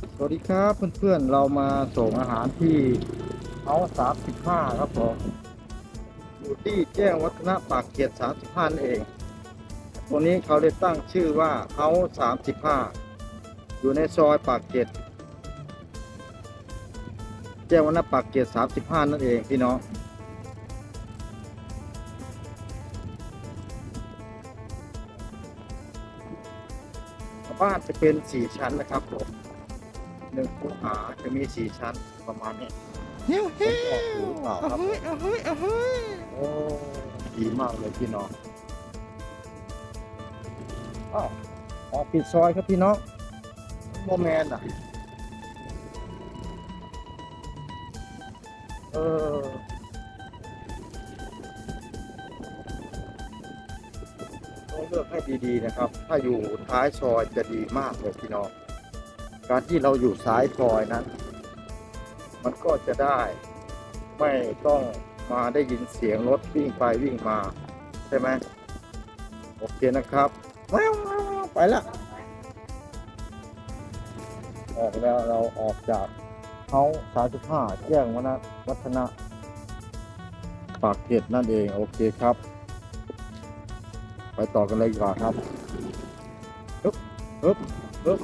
สวัสดีครับเพื่อนๆ เรามาส่งอาหารที่เอาสามสิบห้าครับผมอยู่ที่แจ้งวัฒนะปากเกร็ดสามสิบห้านเอง ตัวนี้เขาได้ตั้งชื่อว่าเอาสามสิบห้าอยู่ในซอยปากเกร็ดแจ้งวัฒนะปากเกร็ดสามสิบห้านั่นเองพี่น้องบ้านจะเป็นสี่ชั้นนะครับผม หนึ่งคูหาจะมีสี่ชั้นประมาณนี้เฮ้ยเฮ้ยผมออกหรือเปล่าครับเฮ้ยเฮ้ยเฮ้ยโอ้ดีมากเลยพี่น้องอ้าวออกปิดซอยครับพี่น้องโมแมนอะเออต้องเลือกให้ดีๆนะครับ ถ้าอยู่ท้ายซอยจะดีมากเลยพี่น้อง การที่เราอยู่ซ้ายซอยนั้น มันก็จะได้ไม่ต้องมาได้ยินเสียงรถวิ่งไปวิ่งมา ใช่ไหมโอเคนะครับไปละออกแล้วเราออกจากเขาสามสิบห้าแจ้งวัฒนะวัฒนะปากเกร็ดนั่นเอง โอเคครับ ไปต่อกันเลยดีกว่าครับฮึบฮึบฮึบ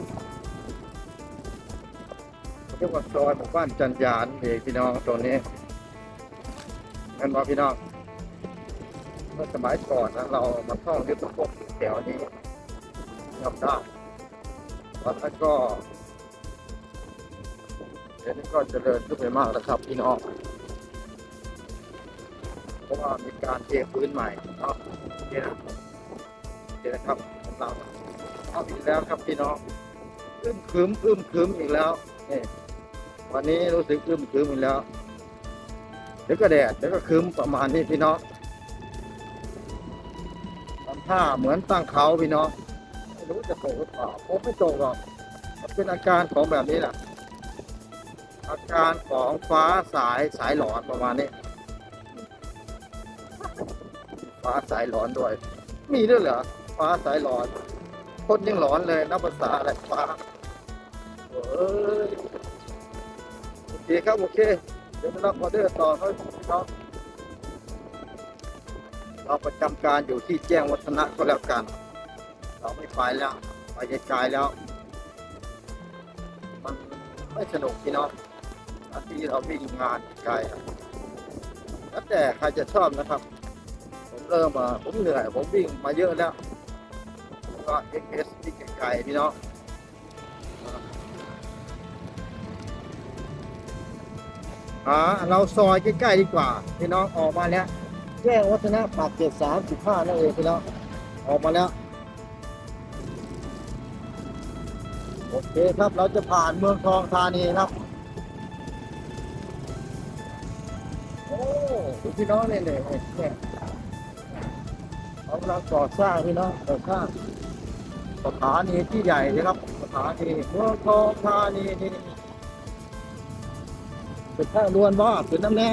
เรียกว่าซอยหมู่บ้านจันยานเองพี่น้องตรงนี้นั่นว่าพี่น้องเมื่อสมัยก่อนนะเรามาท่องยุทธภพแถวนี้จำได้ตอนนั้นก็เดี๋ยวนี้ก็เจริญขึ้นไปมากแล้วครับพี่น้องเพราะว่ามีการเทพื้นใหม่เนาะเนี่นะเนี่นะครับของเราเอาอีกแล้วครับพี่น้องอึ้มครึมอึ้มครึมอีกแล้วนี่ วันนี้รู้สึกอึมครึมอีกแล้ว เดี๋ยวก็แดด เดี๋ยวก็ครึมประมาณนี้พี่น้องทำท่าเหมือนตั้งเขาพี่น้อง ไม่รู้จะตกหรือเปล่าผมไม่ตกหรอกมันเป็นอาการของแบบนี้แหละ อาการของฟ้าสายสายหลอนประมาณนี้ ฟ้าสายหลอนด้วย มีด้วยเหรอ ฟ้าสายหลอน คนยังหลอนเลยนับภาษาอะไรฟ้าเอ้ย เคครับโอเค เดี๋ยวไปรับออเดอร์ต่อครับพี่น้องเราประจำการอยู่ที่แจ้งวัฒนะก็แล้วกัน เราไม่ไปแล้วไปไกลแล้ว มันไม่สนุกพี่น้องอาที่เราวิ่งงานไกลแล้วแต่ใครจะชอบนะครับ ผมเริ่มมาผมเหนื่อยผมวิ่งมาเยอะแล้วก็เอ็กเอสที่ไกลๆพี่น้องาเราซอยใกล้ๆดีกว่าพี่น้องออกมาแล้วแจ้งวัฒนะปากเกร็ดสามสิบห้านั่นเองพี่น้องออกมาแล้วโอเคครับเราจะผ่านเมืองทองธานีครับโอ้พี่น้องเนี่ยเนี่ยเนี่ยเขากำลังก่อสร้างพี่น้องก่อสร้างสถานีที่ใหญ่นะครับสถานีเมืองทองธานีนี่ เป็นทางด่วนบ่ขึ้นน้ำแน่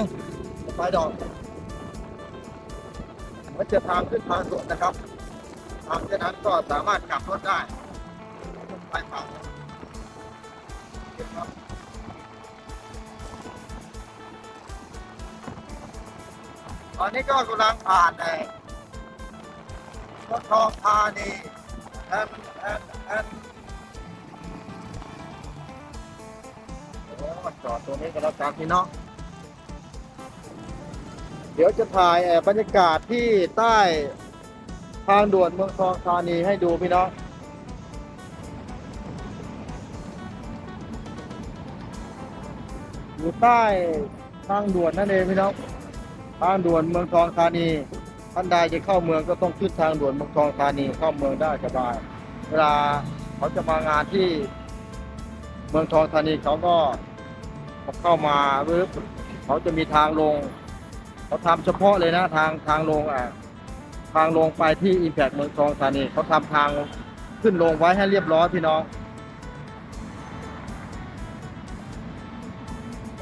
ไปดอกมันจะทางขึ้นทางด่วนนะครับ ทางเช่นนั้นก็สามารถกลับรถได้ไปฝั่งครับตอนนี้ก็กำลังผ่านในรถทองธานีแอมแอมแอม จอดตรงนี้ก็แล้วกันพี่น้องเดี๋ยวจะถ่ายบรรยากาศที่ใต้ทางด่วนเมืองทองธานีให้ดูพี่น้องอยู่ใต้ทางด่วนนั่นเองพี่น้องทางด่วนเมืองทองธานีท่านใดจะเข้าเมืองก็ต้องขึ้นทางด่วนเมืองทองธานีเข้าเมืองได้สบาย เวลาเขาจะมางานที่เมืองทองธานีเขาก็ เข้ามาหรือเขาจะมีทางลง เขาทำเฉพาะเลยนะทางทางลงอะทางลงไปที่อิมแพกเมืองทองธานีเขาทำทางขึ้นลงไว้ให้เรียบร้อยพี่น้อง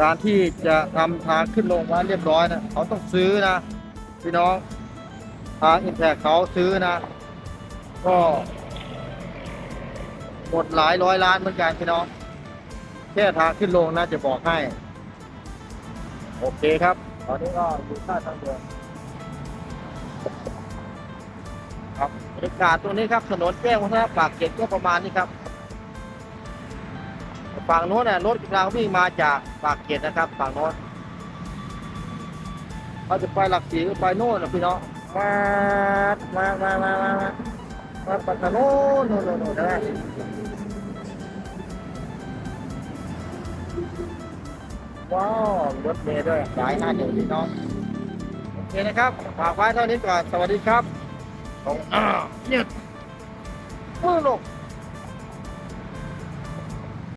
การที่จะทำทางขึ้นลงไว้เรียบร้อยนะเขาต้องซื้อนะพี่น้องทางอินแทกเขาซื้อนะ ก็หมดหลายร้อยล้านเหมือนกันพี่น้อง แค่ทางขึ้นลงนะจะบอกให้ โอเคครับ ตอนนี้ก็อยู่ท่าทางเดินครับบรรยากาศตรงนี้ครับ ถนนแจ้งวัฒนะปากเกร็ดก็ประมาณนี้ครับ ฝั่งโน้นน่ะรถกำลังวิ่งมาจากปากเกร็ดนะครับ ฝั่งโน้นเขาจะไปหลักสีก็ไปโน่นนะพี่น้องมามามามามามามาทางโน้นโน่นโน่นโน่นนะ ว้าวรถเมล์ด้วยสายหน้าเดียวพี่น้องโอเคนะครับฝากไว้เท่านี้ก่อนสวัสดีครับตรงอ้าเนี่ยมือลก